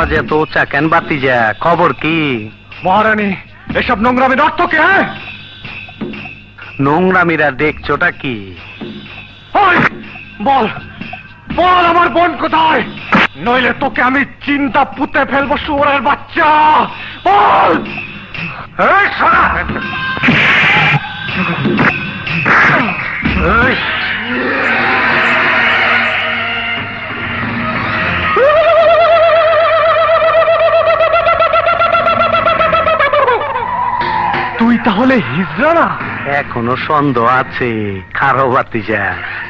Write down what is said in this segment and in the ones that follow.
আওয়াজ এত উঁচা কেন বাতি যা খবর কি? মহারানী এসব নোংরামের অর্থ কে হ্যাঁ? নোংরামিরা দেখছোটা কি? বল বল আমার বোন কোথায়? নইলে তোকে আমি চিন্তা পুঁতে ফেলব শুয়োরের বাচ্চা। বল! এই শালা! তাহলে হিজড়া না? এখনও সন্দেহ আছে খারো বাতিজা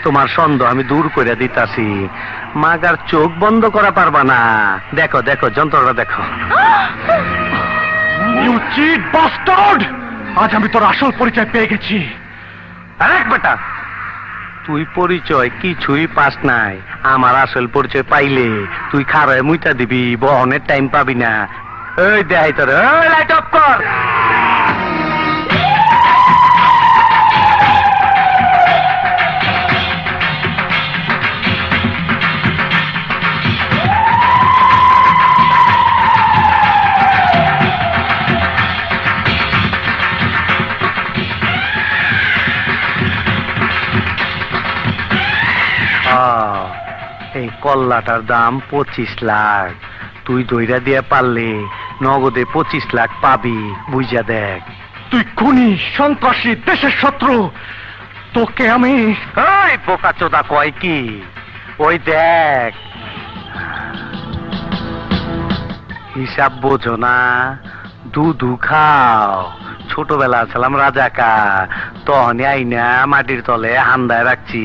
তোমার সন্দেহ আমি দূর করে দিতাছি। মাগার চোখ বন্ধ করা পারবা না। দেখো দেখো যন্ত্রটা দেখো। ইউ চিট বাস্টার্ড আজ আমি তোর আসল পরিচয় পেয়ে গেছি। আরেক বেটা তুই পরিচয় কিছুই পাস নাই। আমার আসল পরিচয় পাইলে তুই খারায় মুইটা দিবি বহনের টাইম পাবি না। এই দেখাই তোর লাইট অফ কর! এই কল্লাটার দাম পঁচিশ লাখ। তুই দইরা দিয়ে পারলে নগদে পঁচিশ লাখ পাবি বুঝা দেখ। তুই খুনি সন্ত্রাসী দেশের শত্রু তোকে আমি ওই বোকা চোদা কয় কি? ওই দেখ। হিসাব বোঝো না দুধু খাও। ছোটবেলা ছিলাম রাজাকা তখনই আইনা মাটির তলে হান্দায় রাখছি।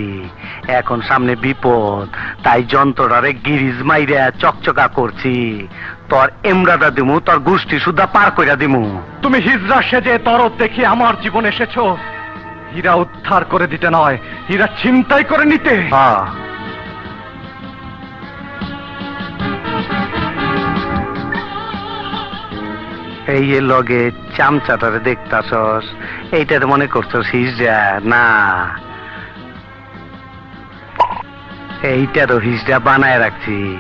এখন সামনে বিপদ। তাই যন্ত্রটারে গিরিজ মাইরা চকচকা করছি। তোর এমরাটা দিমু তোর গোষ্ঠী সুদ্ধা পার কইরা দিমু। তুমি হিজরা সেজে তরফ দেখে আমার জীবন এসেছ। হীরা উদ্ধার করে দিতে নয় হীরা ছিনতাই করে নিতে। হ্যাঁ। এই লগে চামচাটারে দেখতাছস। এইটারে মনে করছস হিজড়া না। এইটারও হিজড়া বানায় রাখছি।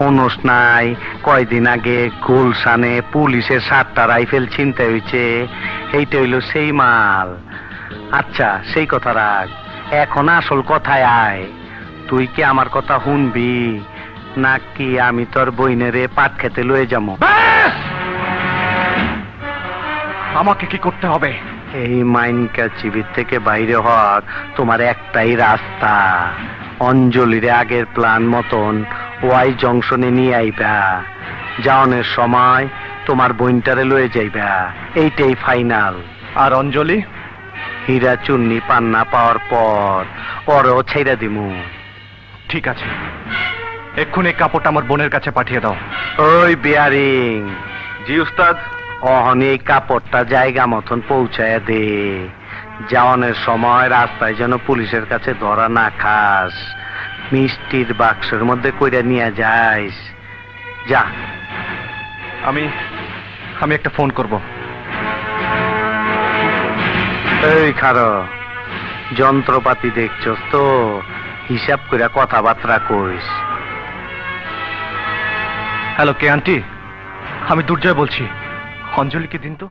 হনুস নাই কয়দিন আগে গুলশানে পুলিশের সাতটা রাইফেল ছিনতে হয়েছে। এইটা হইল সেই মাল। আচ্ছা সেই কথা রাখ। এখন আসল কথায় আয়। তুই কি আমার কথা শুনবি? নাকি আমি তোর বইনেরে পাট খেতে লয়ে যাব! আমাকে কি করতে হবে? এই মাইনকা চিবির থেকে বাইরে হওয়ার তোমার একটাই রাস্তা। অঞ্জলিরে আগের প্ল্যান মতন ওয়াই জংশনে নিয়ে আইবা। যাওনের সময় তোমার বইনটারে লয়ে যাইবা। এইটাই ফাইনাল। আর অঞ্জলি? হীরা চুন্নি পান্না পাওয়ার পর ওরও ছেড়ে দিমু। ঠিক আছে। এক্ষুনি এই কাপড়টা আমার বোনের কাছে পাঠিয়ে দাও। ওই বিয়ারিং। জি উস্তাদ? অহন এই কাপড়টা জায়গা মতন পৌঁছায় দে। যাওয়ানের সময় রাস্তায় যেন পুলিশের কাছে ধরা না খাস। মিষ্টির বাক্সের মধ্যে কইরা নিয়ে যাইস। যা। আমি আমি একটা ফোন করব। এই খারো যন্ত্রপাতি দেখছস তো? হিসাব করে কথাবার্তা কইস। হ্যালো কে আন্টি? আমি দুর্জয় বলছি। অঞ্জলিকে দিন তো।